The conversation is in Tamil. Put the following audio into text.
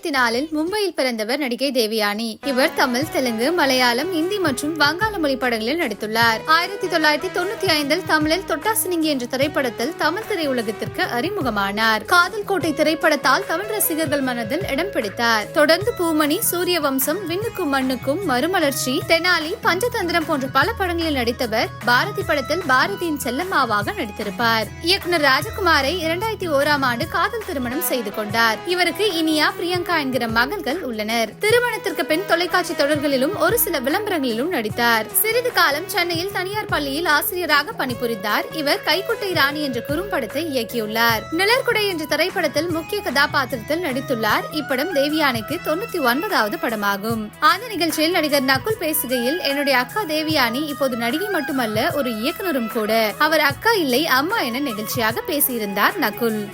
நாளில் மும்பையில் பிறந்தவர் நடிகை தேவயானி. இவர் தமிழ் தெலுங்கு மலையாளம் இந்தி மற்றும் வங்காள மொழி படங்களில் நடித்துள்ளார். ஆயிரத்தி தொள்ளாயிரத்தி தொண்ணூத்தி ஐந்தில் தமிழில் தொட்டாசினிங்கி என்ற திரைப்படத்தில் தமிழ் திரையுலகத்திற்கு அறிமுகமானார். காதல் கோட்டை திரைப்படத்தால் தமிழ் ரசிகர்கள் மனதில் இடம் பிடித்தார். தொடர்ந்து பூமணி சூரிய வம்சம் விண்ணுக்கும் மண்ணுக்கும் மறுமலர்ச்சி தெனாலி பஞ்சதந்திரம் போன்ற பல படங்களில் நடித்தவர் பாரதி படத்தில் பாரதியின் செல்லம்மாவாக நடித்திருப்பார். இயக்குனர் ராஜகுமாரை இரண்டாயிரத்தி ஓராம் ஆண்டு காதல் திருமணம் செய்து கொண்டார். இவருக்கு இனியா பிரியங்கா பிரியங்கா என்கிற மகள்கள் உள்ளனர். திருமணத்திற்கு பின் தொலைக்காட்சி தொடர்களிலும் ஒரு சில விளம்பரங்களிலும் நடித்தார். சிறிது காலம் சென்னையில் தனியார் பள்ளியில் ஆசிரியராக பணிபுரிந்தார். இவர் கைக்குட்டை ராணி என்ற குறும்படத்தை இயக்கியுள்ளார். நிழற்குடை என்ற திரைப்படத்தில் முக்கிய கதாபாத்திரத்தில் நடித்துள்ளார். இப்படம் தேவியானிக்கு தொண்ணூத்தி ஒன்பதாவது படமாகும். அந்த நிகழ்ச்சியில் நடிகர் நகுல் பேசுகையில் என்னுடைய அக்கா தேவியானி இப்போது நடிகை மட்டுமல்ல ஒரு இயக்குனரும் கூட. அவர் அக்கா இல்லை அம்மா என நிகழ்ச்சியாக பேசியிருந்தார் நகுல்.